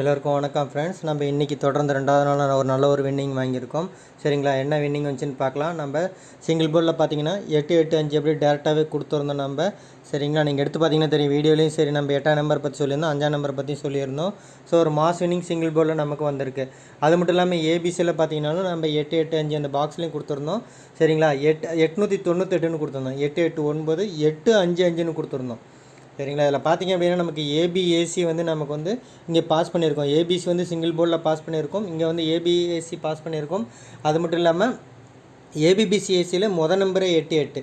எல்லோருக்கும் வணக்கம் ஃப்ரெண்ட்ஸ் நம்ம இன்றைக்கி தொடர்ந்து ரெண்டாவது நாள் ஒரு நல்ல ஒரு வின்னிங் வாங்கியிருக்கோம். சரிங்களா? என்ன வின்னிங் வந்துச்சுன்னு பார்க்கலாம். நம்ம சிங்கிள் போர்டில் பார்த்தீங்கன்னா எட்டு எட்டு அஞ்சு எப்படி டேரெக்டாகவே கொடுத்துருந்தோம் நம்ம. சரிங்களா? நீங்கள் எடுத்து பார்த்தீங்கன்னா தெரியும் வீடியோலையும் சரி நம்ம எட்டாம் நம்பர் பற்றி சொல்லியிருந்தோம் அஞ்சாம் நம்பர் பற்றி சொல்லியிருந்தோம். ஸோ ஒரு மாஸ் வின்னிங் சிங்கிள் போர்டில் நமக்கு வந்திருக்கு. அது மட்டும் இல்லாமல் ஏபிசியில் பார்த்தீங்கன்னாலும் நம்ம எட்டு எட்டு அஞ்சு அந்த பாக்ஸ்லையும் கொடுத்துருந்தோம். சரிங்களா? எட்டு எட்நூற்றி தொண்ணூத்தெட்டுன்னு கொடுத்துருந்தோம். எட்டு எட்டு ஒன்பது எட்டு அஞ்சு அஞ்சுன்னு கொடுத்துருந்தோம். சரிங்களா? இதில் பார்த்தீங்க அப்படின்னா நமக்கு ஏபிஏசி வந்து நமக்கு வந்து இங்கே பாஸ் பண்ணியிருக்கோம். ஏபிசி வந்து சிங்கிள் போர்டில் பாஸ் பண்ணியிருக்கோம். இங்கே வந்து ஏபிஏசி பாஸ் பண்ணியிருக்கோம். அது மட்டும் இல்லாமல் ஏபிபிசிஏசியில் மொதல் நம்பரே எட்டு எட்டு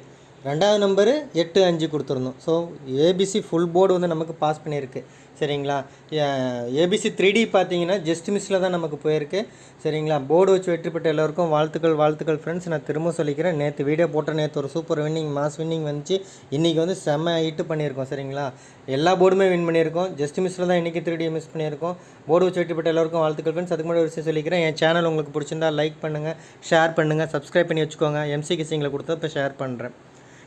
ரெண்டாவது நம்பரு எட்டு அஞ்சு கொடுத்துருந்தோம். ஸோ ஏபிசி ஃபுல் போர்டு வந்து நமக்கு பாஸ் பண்ணியிருக்கு. சரிங்களா? ஏபிசி த்ரீ டி பார்த்தீங்கன்னா ஜஸ்ட் மிஸ்ஸில் தான் நமக்கு போயிருக்கு. சரிங்களா? போர்டு வச்சு வெற்றி பெற்ற எல்லோருக்கும் வாழ்த்துக்கள் வாழ்த்துக்கள் ஃப்ரெண்ட்ஸ் நான் திரும்ப சொல்லிக்கிறேன். நேற்று வீடியோ போட்ட நேற்று ஒரு சூப்பர் வின்னிங் மாஸ் வின்னிங் வந்துச்சு. இன்றைக்கி வந்து செம்ம ஹிட்டு பண்ணியிருக்கோம் சரிங்களா? எல்லா போர்டுமே வின் பண்ணியிருக்கோம். ஜஸ்ட் மிஸ்ஸில் தான் இன்றைக்கி த்ரீ டி மிஸ் பண்ணியிருக்கோம். போர்டு வச்சு வெற்றி பெற்ற எல்லோருக்கும் வாழ்த்துக்கள் ஃப்ரெண்ட்ஸ் அதுக்கு முன்னாடி ஒரு விஷயம் சொல்லிக்கிறேன். என் சேனல் உங்களுக்கு பிடிச்சிருந்தா லைக் பண்ணுங்கள் ஷேர் பண்ணுங்கள் சப்ஸ்கிரைப் பண்ணி வச்சுக்கோங்க. எம்சி கிசிங்களை கொடுத்தா இப்போ ஷேர் பண்ணுறேன்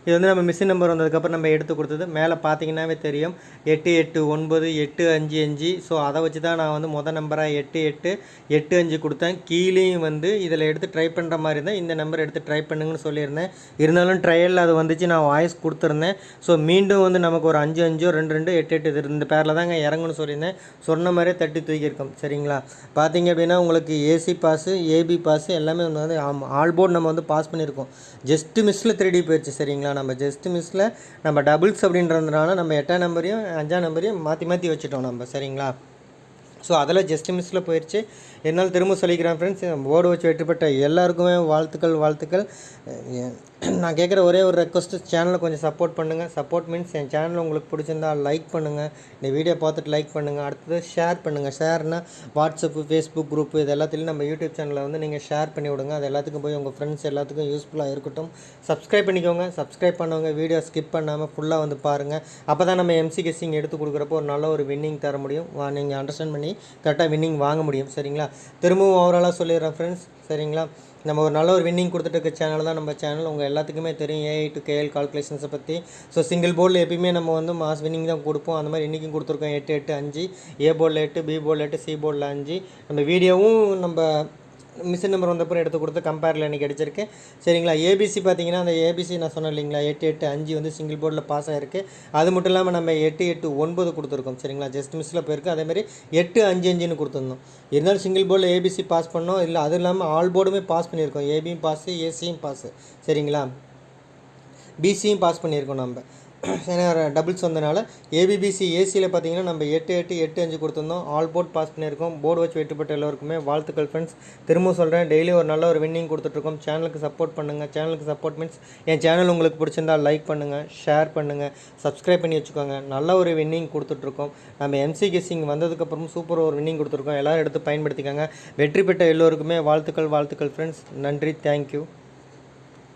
இது வந்து நம்ம மிஷின் நம்பர் வந்ததுக்கப்புறம் நம்ம எடுத்து கொடுத்தது. மேலே பார்த்தீங்கன்னாவே தெரியும். எட்டு எட்டு ஒன்பது எட்டு அஞ்சு அஞ்சு. ஸோ அதை வச்சு தான் நான் வந்து மொதல் நம்பராக எட்டு எட்டு எட்டு அஞ்சு கொடுத்தேன். கீழேயும் வந்து இதில் எடுத்து ட்ரை பண்ணுற மாதிரி இருந்தால் இந்த நம்பர் எடுத்து ட்ரை பண்ணுங்கன்னு சொல்லியிருந்தேன். இருந்தாலும் ட்ரையலில் அது வந்துச்சு. நான் வாய்ஸ் கொடுத்துருந்தேன். ஸோ மீண்டும் வந்து நமக்கு ஒரு அஞ்சு அஞ்சோ ரெண்டு ரெண்டு எட்டு எட்டு இது இந்த பேரில் தாங்க இறங்குன்னு சொல்லியிருந்தேன். சொன்ன மாதிரியே தட்டி தூக்கியிருக்கோம் சரிங்களா? பார்த்தீங்க அப்படின்னா உங்களுக்கு ஏசி பாஸு ஏபி பாஸு எல்லாமே வந்து ஆல் போர்டு நம்ம வந்து பாஸ் பண்ணியிருக்கோம். ஜஸ்ட் மிஸ்ஸில் த்ரீ டி போயிடுச்சு சரிங்களா? நம்ம ஜஸ்ட் மிஸ்ஸில் நம்ம டபுள்ஸ் அப்படின்றதுனால நம்ம எட்டாம் நம்பரையும் அஞ்சாம் நம்பரையும் மாற்றி மாற்றி வச்சுட்டோம் நம்ம சரிங்களா? ஸோ அதில் ஜஸ்ட் மிஸ்ஸில் போயிடுச்சு என்னால் திரும்ப சொல்லிக்கிறேன் ஃப்ரெண்ட்ஸ் போர்டு வச்சு வெற்றி பெற்ற எல்லாருக்குமே வாழ்த்துக்கள் வாழ்த்துக்கள். நான் கேட்குற ஒரே ஒரு ரெக்வஸ்ட்டு சேனலை கொஞ்சம் சப்போர்ட் பண்ணுங்கள் சப்போர்ட் மீன்ஸ் என் சேனல் உங்களுக்கு பிடிச்சிருந்தா லைக் பண்ணுங்கள் இந்த வீடியோ பார்த்துட்டு லைக் பண்ணுங்கள் அடுத்தது ஷேர் பண்ணுங்கள் ஷேர்னா வாட்ஸ்அப்பு ஃபேஸ்புக் குரூப்பு இது எல்லாத்துலேயும் நம்ம யூடியூப் சேனலில் வந்து நீங்கள் ஷேர் பண்ணி விடுங்க. அது எல்லாத்துக்கும் போய் உங்கள் ஃப்ரெண்ட்ஸ் எல்லாத்துக்கும் யூஸ்ஃபுல்லாக இருக்கட்டும். சப்ஸ்கிரைப் பண்ணிக்கோங்க. சப்ஸ்கிரைப் பண்ணவங்க வீடியோ ஸ்கிப் பண்ணாமல் ஃபுல்லாக வந்து பாருங்கள் அப்போ தான் நம்ம எம்சி கெஸ்டிங் எடுத்து கொடுக்குறப்போ ஒரு நல்ல ஒரு வின்னிங் தர முடியும். நீங்கள் அண்டர்ஸ்டாண்ட் பண்ணி கரெக்டாக வின்னிங் வாங்க முடியும். சரிங்களா? திரும்பவும் ஓவராலாக சொல்லிடுறேன் ஃப்ரெண்ட்ஸ் சரிங்களா? நம்ம ஒரு நல்ல ஒரு வின்னிங் கொடுத்துட்டு இருக்க சேனல் தான் நம்ம சேனல் உங்கள் எல்லாத்துக்குமே தெரியும் ஏஐ டு கேஎல் கால்குலேஷன்ஸை பற்றி ஸோ சிங்கிள் போர்டில் எப்பயுமே நம்ம வந்து மாஸ் வின்னிங் தான் கொடுப்போம். அந்த மாதிரி இன்றைக்கும் கொடுத்துருக்கோம். எட்டு எட்டு அஞ்சு. ஏ போர்டில் எட்டு பி போர்டில் எட்டு சி போர்டில் அஞ்சு. நம்ம வீடியோவும் நம்ம மிஷின் நம்பர் வந்தப்பறம் எடுத்து கொடுத்து கம்பேரில் எனக்கு கிடச்சிருக்கு சரிங்களா? ஏபிசி பார்த்தீங்கன்னா அந்த ஏபிசி நான் சொன்னேன் இல்லைங்களா? எட்டு எட்டு அஞ்சு வந்து சிங்கிள் போர்டில் பாஸ் ஆகிருக்கு அது மட்டும் இல்லாமல் நம்ம எட்டு எட்டு ஒன்பது கொடுத்துருக்கோம். சரிங்களா? ஜஸ்ட் மிஸ்ஸில் போயிருக்கு. அதேமாதிரி எட்டு அஞ்சு அஞ்சுன்னு கொடுத்துருந்தோம். இருந்தாலும் சிங்கிள் போர்டில் ஏபிசி பாஸ் பண்ணோம். இல்லை அது இல்லாமல் ஆல் போர்டுமே பாஸ் பண்ணியிருக்கோம். ஏபியும் பாஸு ஏசியும் பாஸு சரிங்களா? பிசியும் பாஸ் பண்ணியிருக்கோம் நம்ம. ஏன்னா டபுள்ஸ் வந்தனால ஏபிபிசி ஏசியில் பார்த்தீங்கன்னா நம்ம எட்டு எட்டு எட்டு அஞ்சு கொடுத்துருந்தோம். ஆல் போர்ட் பாஸ் பண்ணியிருக்கோம். போர்டு வச்சு வெட்டுப்பட்ட எல்லோருக்குமே வாழ்த்துக்கள் ஃப்ரெண்ட்ஸ் திரும்ப சொல்கிறேன் டெய்லி ஒரு நல்ல ஒரு வின்னிங் கொடுத்துட்ருக்கோம். சேனலுக்கு சப்போர்ட் பண்ணுங்கள் சேனலுக்கு சப்போர்ட் மீன்ஸ் என் சேனல் உங்களுக்கு பிடிச்சிருந்தா லைக் பண்ணுங்கள் ஷேர் பண்ணுங்கள் சப்ஸ்கிரைப் பண்ணி வச்சுக்கோங்க. நல்ல ஒரு வின்னிங் கொடுத்துட்ருக்கோம். நம்ம எம்சி கெஸ்ஸிங் வந்ததுக்கப்புறம் சூப்பர் ஒரு வின்னிங் கொடுத்துருக்கோம். எல்லோரும் எடுத்து பயன்படுத்திக்கோங்க. வெற்றி பெற்ற எல்லோருக்குமே வாழ்த்துக்கள் வாழ்த்துக்கள் ஃப்ரெண்ட்ஸ் நன்றி. தேங்க்யூ